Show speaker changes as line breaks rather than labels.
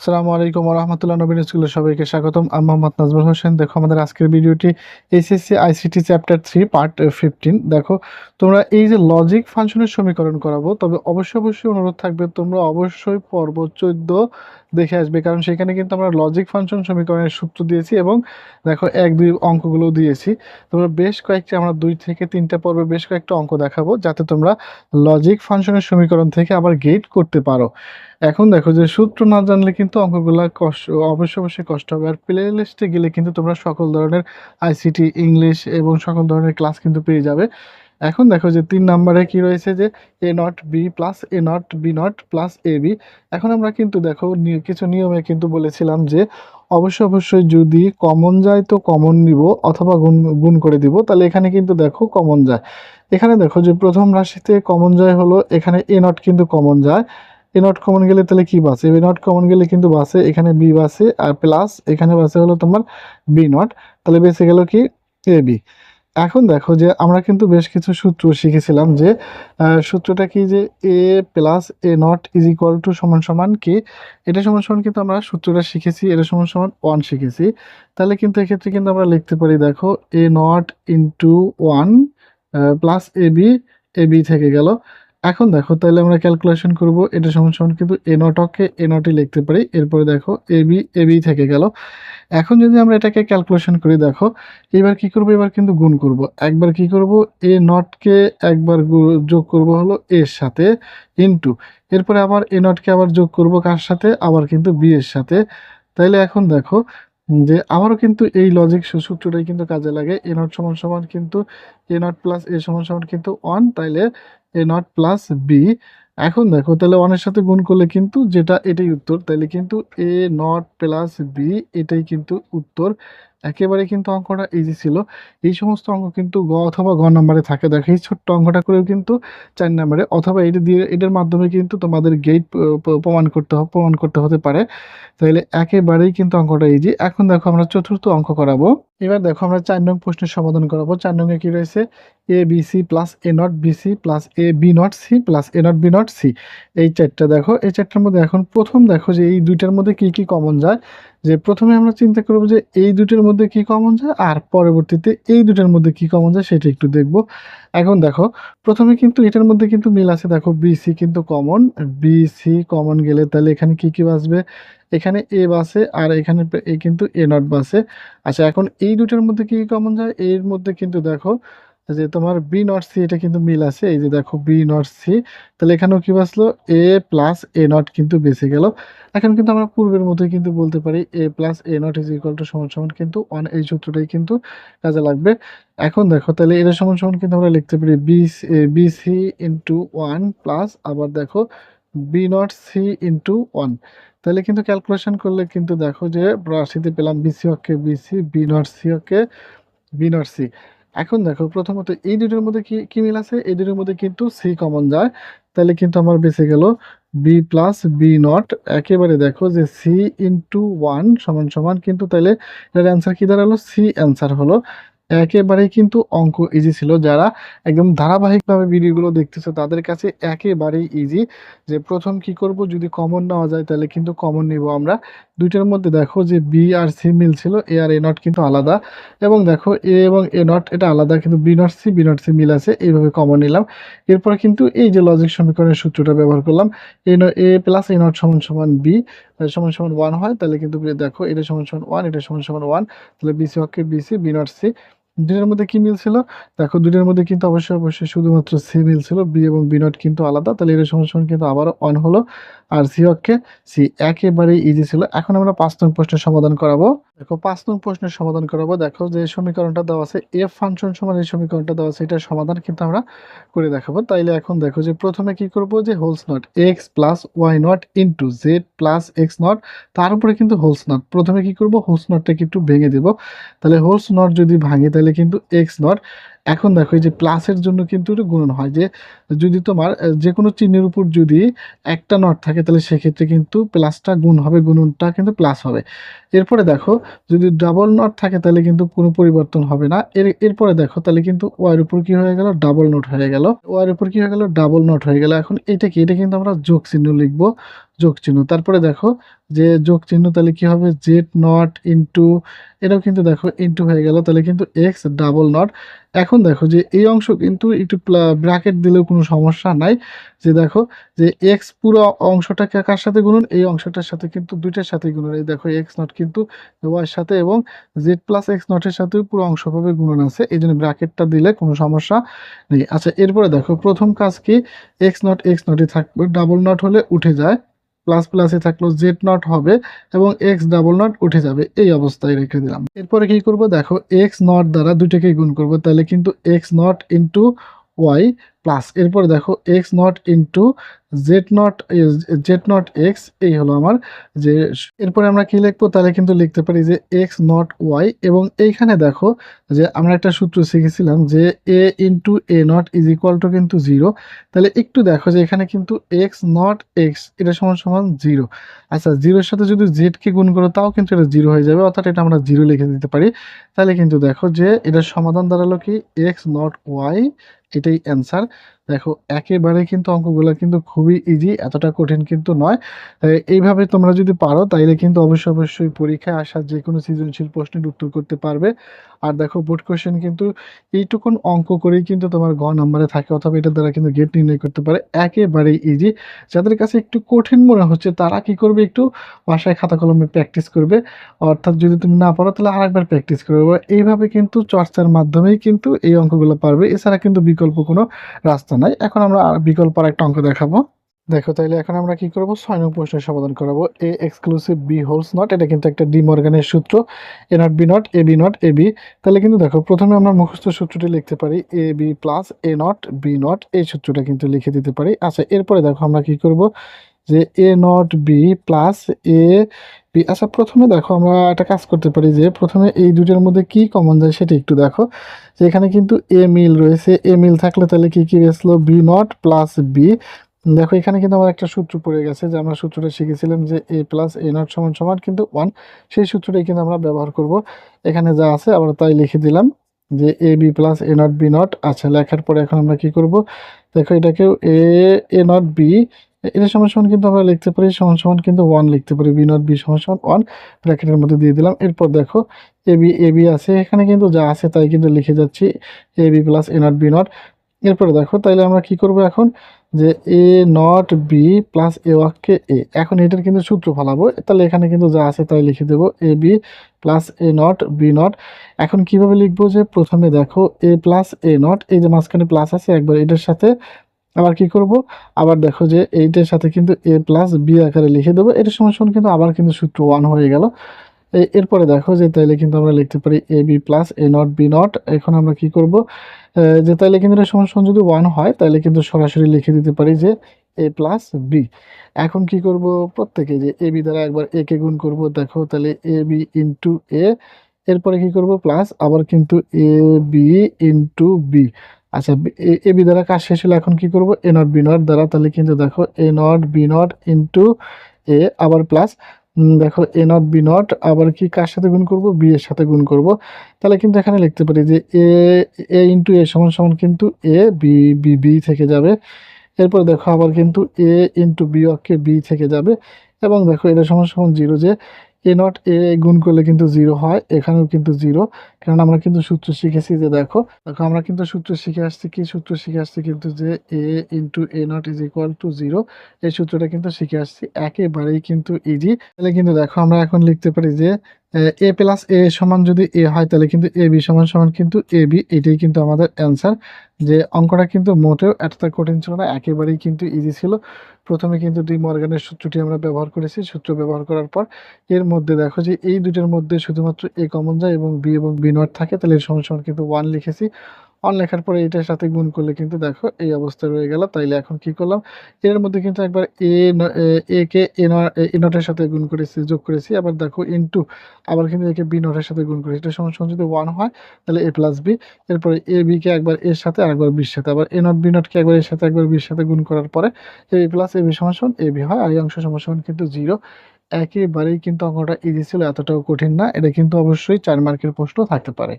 আসসালামু আলাইকুম রহমতুল্লাহ নবীন স্কুলের সবাইকে স্বাগতম। আমি মোহাম্মদ নাজমুল হোসেন। দেখো, আমাদের আজকের ভিডিওটি SSC ICT chapter three part fifteen দেখো, তোমরা এই যে লজিক ফাংশনের সমীকরণ করাবো, তবে অবশ্যই অবশ্যই অনুরোধ থাকবে, তোমরা অবশ্যই পর্ব চোদ্দ দেখে আসবে। কারণ সেখানে কিন্তু আমরা লজিক ফাংশন সমীকরণের সূত্র দিয়েছি এবং দেখো এক, দুই অঙ্কগুলো দিয়েছি। তোমরা বেশ কয়েকটি, আমরা দুই থেকে তিনটা পর্বে বেশ কয়েকটা অঙ্ক দেখাবো, যাতে তোমরা লজিক ফাংশনের সমীকরণ থেকে আবার গেট করতে পারো। এখন দেখো যে সূত্র না জানলে কিন্তু অঙ্কগুলো কষ্ট অবশ্যই অবশ্যই কষ্ট হবে। আর প্লে লিস্টে গেলে কিন্তু তোমরা সকল ধরনের আইসিটি ইংলিশ এবং সকল ধরনের ক্লাস কিন্তু পেয়ে যাবে। এখন দেখো যে তিন নম্বরে কি রয়েছে যে A not B plus A not B not plus A B এখন আমরা কিন্তু দেখো কিছু নিয়মে কিন্তু বলেছিলাম যে অবশ্যই অবশ্যই যদি কমন যায় তো কমন নিব অথবা গুণ গুণ করে দিব, তাহলে এখানে কিন্তু দেখো কমন যায়। এখানে দেখো যে প্রথম রাশিতে কমন যায় হলো, এখানে এ নট কিন্তু কমন যায়। এ নট কমন গেলে তাহলে কি বাসে? এ নট কমন গেলে কিন্তু বাসে, এখানে বি বাসে, আর প্লাস এখানে বাসে হলো তোমার বি নট তাহলে বেসে গেল কি? এ বি এখন দেখো যে আমরা কিন্তু বেশ কিছু সূত্র শিখেছিলাম যে সূত্রটা কি যে A plus A not is equal to সমান সমান কি? এটা সমান সমান কিন্তু আমরা সূত্রটা শিখেছি, এটা সমান সমান ওয়ান শিখেছি। তাহলে কিন্তু এক্ষেত্রে কিন্তু আমরা লিখতে পারি দেখো A not into one plus A B A B থেকে গেল। এখন দেখো, তাহলে আমরা ক্যালকুলেশন করব, এটা সমান সমান কিন্তু এ নটকে এ নটই লিখতে পারি। এরপরে দেখো এ বি এ বি থেকে গেল। এখন যদি আমরা এটাকে ক্যালকুলেশন করি, দেখো, এবার কি করব? এবার কিন্তু গুণ করব। একবার কি করব? এ নটকে একবার যোগ করব হলো এর সাথে ইনটু এরপরে আবার এ নটকে আবার যোগ করব কার সাথে? আবার কিন্তু বি এর সাথে। তাইলে এখন দেখো যে আমারও কিন্তু এই লজিক সূত্রটাই কিন্তু কাজে লাগে। এ নট সমান সমান কিন্তু এ নট প্লাস এ সমান সমান কিন্তু ওয়ান তাইলে এ নট প্লাস বি এখন দেখো, তাহলে ওয়ানের সাথে গুণ করলে কিন্তু যেটা, এটাই উত্তর। তাহলে কিন্তু এ নট প্লাস বি এটাই কিন্তু উত্তর। একেবারে কিন্তু অঙ্কটা ইজি ছিল। এই সমস্ত অঙ্ক কিন্তু গ অথবা গ নম্বরে থাকে। দেখো, এই ছোট্ট অঙ্কটা করেও কিন্তু চার নম্বরে অথবা এটা দিয়ে, এটার মাধ্যমে কিন্তু তোমাদের গেট প্রমাণ করতে হবে প্রমাণ করতে হতে পারে। তাহলে একেবারেই কিন্তু অঙ্কটা ইজি এখন দেখো, আমরা চতুর্থ অঙ্ক করাবো। এবার দেখো, আমরা চার নং প্রশ্নের সমাধান করাবো। চার নঙ্গে কি রয়েছে? A B C plus A not B C plus A B not C plus A not B not C এই চারটা দেখো, এই চারটার মধ্যে এখন প্রথম দেখো যে এই দুইটার মধ্যে কি কি কমন যায়। যে প্রথমে আমরা চিন্তা করব যে এই দুটোর মধ্যে কি কমন যায়, আর পরবর্তীতে এই দুটোর মধ্যে কি কমন যায় সেটা একটু দেখব। এখন দেখো, প্রথমে কিন্তু এটার মধ্যে কিন্তু মিল আছে, দেখো বিসি কিন্তু কমন বিসি কমন গেলে তাহলে এখানে কি কি বাসবে এখানে এ বাসে আর এখানে এই কিন্তু এ নট বাসে আচ্ছা এখন এই দুটোর মধ্যে কি কমন যায়? এর মধ্যে কিন্তু দেখো যে তোমার বি নট সি এটা কিন্তু মিল আছে। এই যে দেখো বি নট সি তাহলে এখানেও কি বাসলো এ প্লাস এ নট কিন্তু বেঁচে গেল। এখন কিন্তু আমরা পূর্বের মধ্যে কিন্তু বলতে পারি A plus A not is equal to সমান সমান কিন্তু অন এই সূত্রটাই কিন্তু কাজে লাগবে। এখন দেখো, তাহলে এটা সমান সমান কিন্তু আমরা লিখতে পারি B B C into one plus আবার দেখো B not C into one তাহলে কিন্তু ক্যালকুলেশন করলে কিন্তু দেখো যে রাশিতে পেলাম BC okay BC B not C okay B not C এখন দেখো, প্রথমত এই দুটোর মধ্যে কি কি মিল আছে? এই দুটোর মধ্যে কিন্তু সি কমন যায়। তাহলে কিন্তু আমার বেঁচে গেল বি প্লাস বি নট একেবারে দেখো যে সি ইন্টু ওয়ান সমান সমান, কিন্তু তাহলে এটার অ্যান্সার কি দাঁড়াল? সি অ্যান্সার হলো। একেবারেই কিন্তু অঙ্ক ইজি ছিল। যারা একদম ধারাবাহিকভাবে ভিডিওগুলো দেখতেছে, তাদের কাছে একেবারেই ইজি যে প্রথম কি করব? যদি কমন নেওয়া যায়, তাহলে কিন্তু কমন নিব আমরা। দুইটার মধ্যে দেখো যে বি আর সি মিল ছিল এ আর এ নট কিন্তু আলাদা। এবং দেখো এ এবং এ নট এটা আলাদা, কিন্তু B not C B not C মিল আছে, এইভাবে কমন নিলাম। এরপর কিন্তু এই যে লজিক সমীকরণের সূত্রটা ব্যবহার করলাম এ এ প্লাস এ নট সমান সমান বি সমান সমান ওয়ান হয়, তাহলে কিন্তু দেখো এটা সমান সমান ওয়ান এটা সমান সমান ওয়ান তাহলে বিসি হকে বিসি বি নট সি দুটার মধ্যে কি মিল ছিল? দেখো দুটার মধ্যে কিন্তু অবশ্যই অবশ্যই শুধুমাত্র সি মিল ছিল বি এবং বি নট কিন্তু আলাদা, তাহলে এটা সমান সমান কিন্তু আবারও অন হলো। আর সি অক্ষে সি একেবারেই ইজি ছিল। এখন আমরা পাঁচ নং প্রশ্নের সমাধান করাবো। দেখো, পাঁচ নং প্রশ্নের সমাধান করাবো। দেখো, যে সমীকরণটা দেওয়া আছে এফ ফাংশন সমান এই সমীকরণটা দেওয়া আছে, এটার সমাধান কিন্তু আমরা করে দেখাবো। তাইলে এখন দেখো যে প্রথমে কি করব যে whole's not X plus Y not into Z plus X not তার উপরে কিন্তু হোলস নট প্রথমে কি করব হোলস নটটাকে একটু ভেঙে দেব। তাহলে হোলস নট যদি ভাঙে, তাহলে কিন্তু এক্স নট এখন দেখো, এই যে প্লাসের জন্য কিন্তু গুণন হয় যে, যদি তোমার যে কোনো চিহ্নের উপর যদি একটা নট থাকে, তাহলে সেক্ষেত্রে কিন্তু প্লাসটা গুণ হবে, গুণনটা কিন্তু প্লাস হবে। এরপরে দেখো, যদি ডাবল নট থাকে, তাহলে কিন্তু কোনো পরিবর্তন হবে না। এর, এরপরে দেখো, তাহলে কিন্তু ওয়ার উপর কি হয়ে গেল? ডাবল নোট হয়ে গেল। ওয়ার উপর কি হয়ে গেল? ডাবল নোট হয়ে গেল। এখন এটা কি? এটা কিন্তু আমরা যোগ চিহ্ন লিখব। যোগ চিহ্ন তারপরে দেখো যে যোগ চিহ্ন তাহলে কি হবে? জেড নট ইন্টু এটাও কিন্তু দেখো ইন্টু হয়ে গেল। তাহলে কিন্তু এক্স ডাবল নট এখন দেখো যে এই অংশ কিন্তু একটু ব্র্যাকেট দিলেও কোনো সমস্যা নাই। যে দেখো যে এক্স পুরো অংশটাকে কার সাথে গুনুন? এই অংশটার সাথে কিন্তু দুইটার সাথে গুনুন। এই দেখো এক্স নট কিন্তু ওয়ার সাথে এবং জেড প্লাস এক্স নটের সাথেও পুরো অংশভাবে গুণন আছে। এই জন্য ব্র্যাকেটটা দিলে কোনো সমস্যা নেই। আচ্ছা এরপরে দেখো প্রথম কাজ কি? এক্স নট এক্স নটই থাকবে ডাবল নট হলে উঠে যায়। প্লাস প্লাসে থাকল জেড নট হবে এবং এক্স ডাবল নট উঠে যাবে। এই অবস্থায় রেখে দিলাম। এরপরে কি করব? দেখো এক্স নট দ্বারা দুইটাকেই গুণ করব। তাহলে কিন্তু X not into Y plus এরপরে দেখো X not into Z not Z not X এই হলো আমার যে এরপরে আমরা কি লিখব? তাহলে কিন্তু লিখতে পারি যে এক্স নট ওয়াই এবং এইখানে দেখো যে আমরা একটা সূত্র শিখেছিলাম যে A into A not is equal to কিন্তু জিরো তাহলে একটু দেখো যে এখানে কিন্তু এক্স নট এক্স এটা সমান সমান জিরো আচ্ছা জিরোর সাথে যদি জেডকে গুণ করো, তাও কিন্তু এটা জিরো হয়ে যাবে, অর্থাৎ এটা আমরা জিরো লিখে দিতে পারি। তাহলে কিন্তু দেখো যে এটার সমাধান দাঁড়াল কি? এক্স নট ওয়াই এটাই অ্যান্সার দেখো, একেবারে কিন্তু অঙ্কগুলো কিন্তু খুবই ইজি এতটা কঠিন কিন্তু নয়। এইভাবে তোমরা যদি পারো, তাইলে কিন্তু অবশ্যই অবশ্যই পরীক্ষায় আসা যে কোনো সৃজনশীল প্রশ্নের উত্তর করতে পারবে। আর দেখো বোর্ড কোশ্চেন কিন্তু এইটুকুন অঙ্ক করেই কিন্তু তোমার গ নাম্বারে থাকে, অথবা এটার দ্বারা কিন্তু গেট নির্ণয় করতে পারে। একেবারেই ইজি যাদের কাছে একটু কঠিন মনে হচ্ছে, তারা কি করবে একটু? বাসায় খাতা কলমে প্র্যাকটিস করবে। অর্থাৎ যদি তুমি না পারো, তাহলে আরেকবার প্র্যাকটিস করবে এইভাবে কিন্তু চর্চার মাধ্যমেই কিন্তু এই অঙ্কগুলো পারবে। এছাড়া কিন্তু বিকল্প কোনো রাস্তা নাই। এখন আমরা বিকল্প আর একটা অঙ্ক দেখাবো। দেখো তাহলে এখন আমরা কি করব? ছয় নং প্রশ্নের সমাধান করাবো। A exclusive B whole's not এটা কিন্তু একটা ডি মর্গানের সূত্র। A not B not A B not A B তাহলে কিন্তু দেখো, প্রথমে আমরা মুখস্থ সূত্রটি লিখতে পারি। A B plus A not B not এই সূত্রটা কিন্তু লিখে দিতে পারি। আচ্ছা এরপরে দেখো আমরা কি করব? যে A not B plus A B আচ্ছা প্রথমে দেখো, আমরা একটা কাজ করতে পারি যে প্রথমে এই দুটোর মধ্যে কি কমন যায় সেটা একটু দেখো। যে এখানে কিন্তু এ মিল রয়েছে এ মিল থাকলে তাহলে কি কি গেছিল বি নট প্লাস বি দেখো, এখানে কিন্তু আমার একটা সূত্র পড়ে গেছে যে আমরা সূত্রটা শিখেছিলাম যে এ প্লাস এ নট সমান সমান, কিন্তু ওয়ান সেই সূত্রটাই কিন্তু আমরা ব্যবহার করব। এখানে যা আছে আবার তাই লিখে দিলাম যে A B plus A not B not আচ্ছা লেখার পরে এখন আমরা কি করব? দেখো, এটাকেও এ এ নট বি এটা সমান সমান কিন্তু আমরা লিখতে পারি, সমান সমান কিন্তু ওয়ান লিখতে পারি বি নট বি সমান সমান ওয়ান ব্র্যাকেটের মধ্যে দিয়ে দিলাম। এরপর দেখো এ বি এ বি আছে, এখানে কিন্তু যা আছে তাই কিন্তু লিখে যাচ্ছি A B plus A not B not এরপরে দেখো, তাইলে আমরা কি করব এখন? যে A not B plus A ওয়াককে A এখন এটার কিন্তু সূত্র ফলাবো তাহলে এখানে কিন্তু যা আছে তাই লিখে দেবো A B plus A not B not এখন কীভাবে লিখব যে, প্রথমে দেখো এ প্লাস এ নট এই যে মাঝখানে প্লাস আছে, একবার এটার সাথে আবার কি করব? আবার দেখো যে এইটার সাথে কিন্তু এ প্লাস বি আকারে লিখে দেবো। এটার সময় কিন্তু আবার কিন্তু সূত্র ওয়ান হয়ে গেল। এরপরে দেখো যে তাইলে কিন্তু আমরা লিখতে পারি A B plus A not B not এখন আমরা কি করব? যে তাইলে কিন্তু এটা সমান যদি ওয়ান হয় তাহলে কিন্তু সরাসরি লিখে দিতে পারি যে এ প্লাস বি এখন কি করব? প্রত্যেকে যে এ বি দ্বারা একবার এ কে গুণ করব, দেখো তাহলে এ বি ইন্টু এ এরপরে কি করব? প্লাস আবার কিন্তু এ বি ইন্টু বি আচ্ছা এ বি দ্বারা কাজ শেষ হলে, এখন কি করব? এ নট বি নট দ্বারা, তাহলে কিন্তু দেখো, A not B not into A আবার প্লাস দেখো, এ নট বি নট আবার কি কার সাথে গুণ করব? বি এর সাথে গুণ করব। তাহলে কিন্তু এখানে লিখতে পারি যে এ এ ইন্টু এ সমান সমান কিন্তু এ, বি বি বি থেকে যাবে। এরপর দেখো আবার কিন্তু এ ইন্টু বি অক্ষে বি থেকে যাবে। এবং দেখো, এটা সমান সমান জিরো যে এ নট এ গুণ করলে কিন্তু জিরো হয়, এখানেও কিন্তু জিরো কারণ আমরা কিন্তু সূত্র শিখেছি যে দেখো দেখো আমরা কিন্তু সূত্র শিখে আসছি কি? সূত্র শিখে আসছি কিন্তু যে A into A not is equal to zero এই সূত্রটা কিন্তু শিখে আসছি। একেবারেই কিন্তু ইজি তাহলে কিন্তু দেখো আমরা এখন লিখতে পারি যে এ প্লাস এ সমান যদি এ হয়, তাহলে কিন্তু এ বি সমান সমান কিন্তু এ বি, এটাই কিন্তু আমাদের অ্যান্সার যে অঙ্কটা কিন্তু মোটেও এতটা কঠিন ছিল না, একেবারেই কিন্তু ইজি ছিল। প্রথমে কিন্তু দুই মর্গানের সূত্রটি আমরা ব্যবহার করেছি, সূত্র ব্যবহার করার পর এর মধ্যে দেখো যে এই দুটোর মধ্যে শুধুমাত্র এ কমন যায় এবং বি এবং বি নট থাকে, তাহলে সমান সমান কিন্তু ওয়ান লিখেছি। ওয়ান লেখার পরে এটার সাথে গুণ করলে কিন্তু দেখো এই অবস্থা রয়ে গেল। তাইলে এখন কি করলাম? এর মধ্যে কিন্তু একবার এ এ কে, এ নটের সাথে গুণ করেছি, যোগ করেছি। আবার দেখো ইনটু আবার কিন্তু একে বি নটের সাথে গুণ করেছি। এটা সমান যদি ওয়ান হয়, তাহলে এ প্লাস বি। এরপরে এ বি কে একবার এর সাথে, আরেকবার বির সাথে। আবার এ নট, বি নটকে একবার এর সাথে, একবার বির সাথে গুণ করার পরে A B plus A B সমান এ বি হয়। আর এই অংশ সমান কিন্তু জিরো। একেবারেই কিন্তু অঙ্কটা ইজি ছিল, এতটাও কঠিন না। এটা কিন্তু অবশ্যই চার মার্কের প্রশ্ন থাকতে পারে।